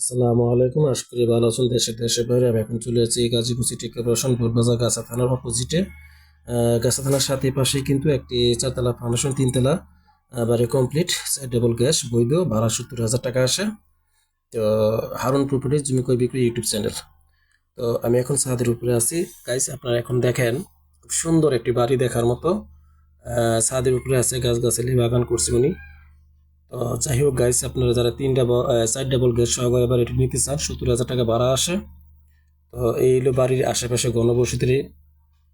আসসালামু আলাইকুম, আশা করি ভালো আছেন। দেশে দেশে বাইরে আমি এখন চলে যাচ্ছি গাজীপুর সিটি কর্পোরেশন ভোটবাজার গাছা থানার অপোজিটে গাছা থানার সাথে পাশে কিন্তু একটি চারতলা ফাউন্ডেশন তিনতলা বাড়ি কমপ্লিট ডবল গ্যাস বৈধ, ভাড়া সত্তর হাজার টাকা আসে। তো হারুন প্রপার্টি জমি কই বিক্রি ইউটিউব চ্যানেল তো, আমি এখন ছাদের উপরে আছি। গাইস আপনারা এখন দেখেন, খুব সুন্দর একটি বাড়ি দেখার মতো। ছাদের উপরে আছে গাছ গাছালি বাগান করছে উনি। তো যাই হোক গাইস আপনারা যারা তিন ডাবল চার ডাবল গ্যাস সহকারে এবার এটি নিতে চান, সত্তর হাজার টাকা ভাড়া আসে। তো এই হলো বাড়ির আশেপাশে গণবসতি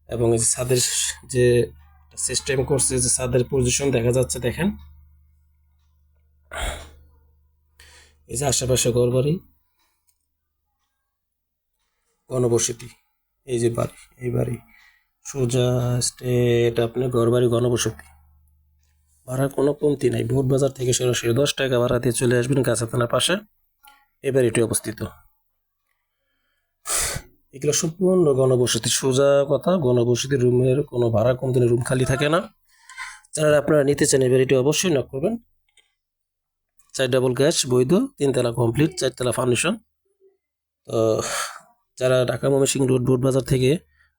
এবং এই যে ছাদের যে সিস্টেম করছে, যে ছাদের পজিশন দেখা যাচ্ছে, দেখেন। এই যে আশেপাশে ঘর বাড়ি গণবসতি এই যে বাড়ি, এই বাড়ি। সোজা স্টেট আপনি ঘর বাড়ি গণবসতি ভাড়ার কোনো কমতি নাই। ভোট বাজার থেকে সরাসরি দশ টাকা ভাড়া দিয়ে চলে আসবেন থানার পাশে। এবার এটি অবস্থিত। এগুলো সম্পূর্ণ গণবসতি। সোজা কথা গণবসতি রুমের কোনো ভাড়া কম দিনে রুম খালি থাকে না। যারা আপনারা নিতে চান এবার এটি অবশ্যই নক করবেন। চার ডাবল গ্যাস বৈধ, তিনতলা কমপ্লিট চারতলা ফাউন্ডেশন তো, যারা ঢাকা ময়মনসিং রোড ভোট বাজার থেকে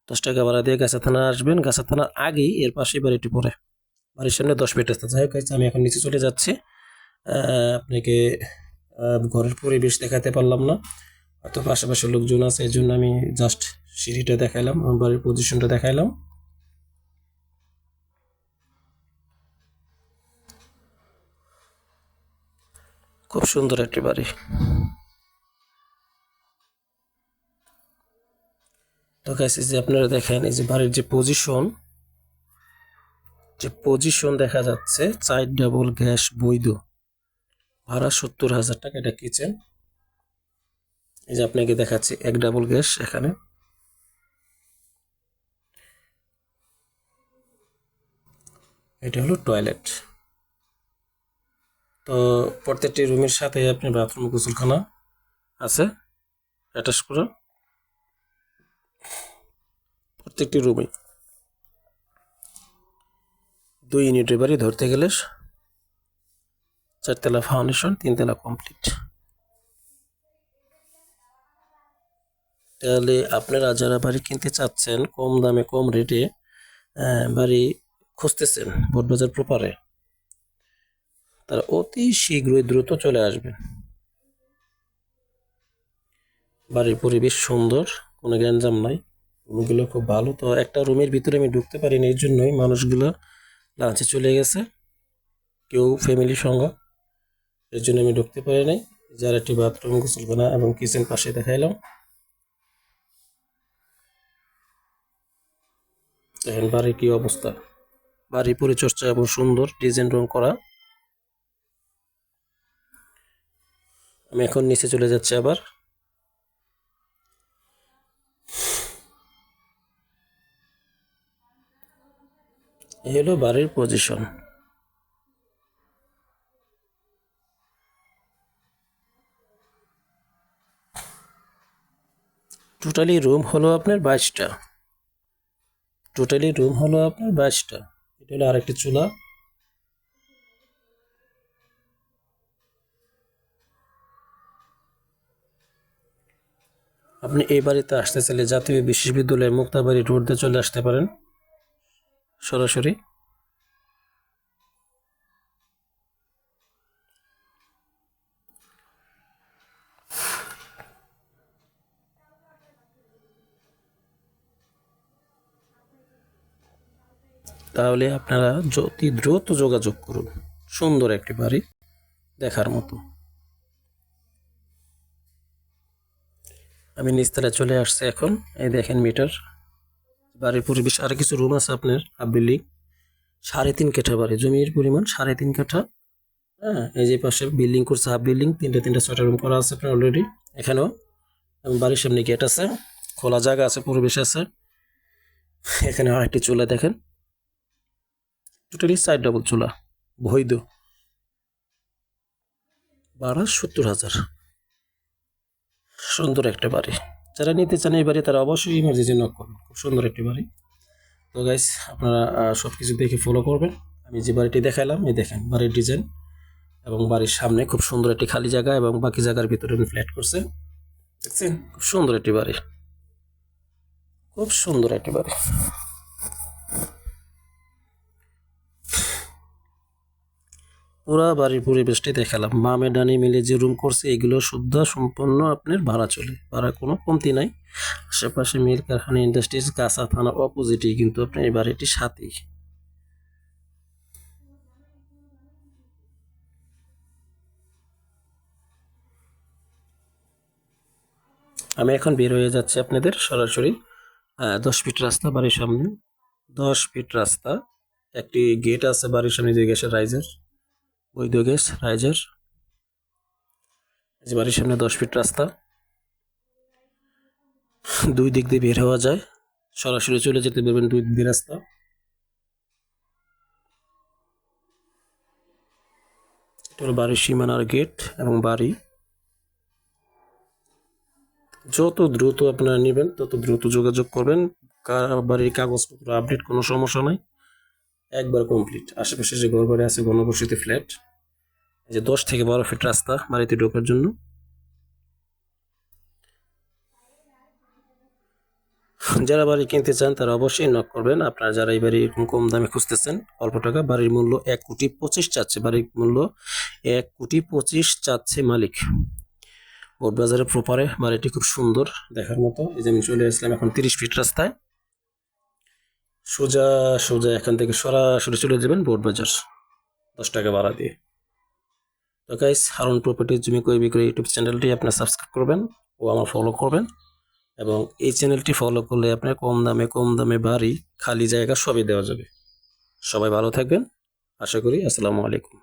দশ টাকা ভাড়া দিয়ে গাছা থানা আসবেন গাছা থানার আগেই এর পাশে এবার এটি পড়ে। বাড়ির সামনে দশ মিনিট রাস্তা। যাই হোক আমি এখন নিচে চলে যাচ্ছি। আপনাকে ঘরের পরিবেশ দেখাতে পারলাম না। হয়তো আশেপাশে লোকজন আছে এই জন্য আমি জাস্ট সিঁড়িটা দেখাইলাম, আমার বাড়ির পজিশনটা দেখাইলাম। খুব সুন্দর একটি বাড়ি। তো গাইস যে আপনারা দেখেন, এই যে বাড়ির যে পজিশন যে পজিশন দেখা যাচ্ছে চার ডাবল গ্যাস বৈধ। ভাড়া সত্তর হাজার টাকা, এটা কিচেন এই যে আপনাকে দেখাচ্ছি, এক ডাবল গ্যাস এখানে। এটা হলো টয়লেট তো প্রত্যেকটি রুমের সাথে আপনি বাথরুম গোসলখানা আছে অ্যাটাচ করা। প্রত্যেকটি রুমে দুই ইউনিটের বাড়ি ধরতে গেলে চারতলা ফাউন্ডেশন তিনতলা কমপ্লিট তাহলে আপনারা যারা বাড়ি কিনতে চাচ্ছেন, কম দামে, কম রেটে বাড়ি খুঁজতেছেন বোটবাজার প্রপারে তারা অতি শীঘ্রই দ্রুত চলে আসবেন। বাড়ির পরিবেশ সুন্দর, কোনো গ্যাঞ্জাম নাই, রুমগুলো খুব ভালো। তো একটা রুমের ভিতরে আমি ঢুকতে পারিনি, এই জন্যই মানুষগুলো লাঞ্চে চলে গেছে। কেউ ফ্যামিলি সঙ্গ। এর জন্য আমি ঢুকতে পারি নাই। যার একটি বাথরুম গোসলখানা এবং কিচেন পাশে দেখাইলাম। দেখেন বাড়ির কি অবস্থা। বাড়ির পরিচর্যা এবং সুন্দর ডিজাইন রং করা। আমি এখন নিচে চলে যাচ্ছি আবার। এই হলো বাড়ির পজিশন টোটালি রুম হলো আপনার বাইশটা। টোটালি রুম হলো আপনার বাইশটা। এটা হলো আরেকটি চুলা। আপনি এই বাড়িতে আসতে চাইলে জাতীয় বিশ্ববিদ্যালয় মুক্তাবাড়ি রোড দিয়ে চলে আসতে পারেন। সরাসরি। তাহলে আপনারা অতি দ্রুত যোগাযোগ করুন। সুন্দর একটি বাড়ি দেখার মতো। আমি নিচতলায় চলে আসছি এখন। এই দেখেন মিটার। বাড়ির পরিবেশ, আর কিছু রুম আছে আপনার হাফ বিল্ডিং সাড়ে তিন কাঠা বাড়ি, জমির পরিমাণ সাড়ে তিন কাঠা। হ্যাঁ এই যে পাশে বিল্ডিং করছে হাফ বিল্ডিং তিনটে তিনটে ছয়টা রুম করা আছে আপনার অলরেডি এখানেও। বাড়ির সামনে গেট আছে, খোলা জায়গা আছে, পরিবেশ আছে। এখানে আরেকটি চুলা দেখেন। টোটালি সাইড ডাবল চুলা, বৈধ। ভাড়া সত্তর হাজার। সুন্দর একটা বাড়ি। যারা নিতে চান এই বাড়ি, তারা অবশ্যই ইমার্জেন্সি নক করবেন। খুব সুন্দর একটি বাড়ি। তো গাইস আপনারা সব কিছু দেখে ফলো করবেন। আমি যে বাড়িটি দেখালাম এই দেখেন বাড়ির ডিজাইন এবং বাড়ির সামনে খুব সুন্দর একটি খালি জায়গা এবং বাকি জায়গার ভিতরে ফ্ল্যাট করছে। দেখছেন? খুব সুন্দর একটি বাড়ি। খুব সুন্দর একটি বাড়ি। পুরা বাড়ির পরিবেশটি দেখালাম। মামে ডানি মিলে যে রুম করছে, এগুলো শুদ্ধ, সম্পূর্ণ আপনার ভাড়া চলে। ভাড়া কোনো কমতি নাই। আশেপাশে মিল কারখানা ইন্ডাস্ট্রিজ কাঁচা থানা অপোজিটেই কিন্তু আপনার এই বাড়িটির সাথেই। আমি এখন বের হয়ে যাচ্ছি আপনাদের সরাসরি দশ ফিট রাস্তা বাড়ির সামনে। দশ ফিট রাস্তা, একটি গেট আছে বাড়ির সামনে যে গ্যাসের রাইজার বৈধ গ্যাস, রাইজার। যে বাড়ির সামনে দশ ফিট রাস্তা। দুই দিক দিয়ে বের হওয়া যায়। সরাসরি চলে যেতে পারবেন দুই দিক দিয়ে রাস্তা। এটা বাড়ির সীমানার গেট এবং বাড়ি। যত দ্রুত আপনারা নেবেন, তত দ্রুত যোগাযোগ করবেন। বাড়ির কাগজপত্র আপডেট কোনো সমস্যা নাই। একবার কমপ্লিট আশেপাশে যে ঘর বাড়ি আছে, ঘনবসতি ফ্ল্যাট এই যে দশ থেকে বারো ফিট রাস্তা বাড়িতে ঢোকার জন্য। যারা বাড়ি কিনতে চান, তারা অবশ্যই নক করবেন। আপনারা যারা এই বাড়ি এরকম কম দামে খুঁজতেছেন, অল্প টাকা, বাড়ির মূল্য এক কোটি পঁচিশ চাচ্ছে। বাড়ির মূল্য এক কোটি পঁচিশ চাচ্ছে মালিক। বোট বাজারের প্রপারে বাড়িটি খুব সুন্দর, দেখার মতো। এই যে আমি চলে আসলাম এখন তিরিশ ফিট রাস্তায়। সোজা সোজা এখান থেকে সরাসরি চলে যাবেন বোর্ড বাজার। দশ টাকা ভাড়া দিয়ে। তো গাইস হারুন প্রপার্টি জমি করে বিক্রি ইউটিউব চ্যানেলটি আপনার সাবস্ক্রাইব করবেন ও আমার ফলো করবেন। এবং এই চ্যানেলটি ফলো করলে আপনার কম দামে কম দামে বাড়ি, খালি জায়গা সবই দেওয়া যাবে। সবাই ভালো থাকবেন। আশা করি, আসসালামু আলাইকুম।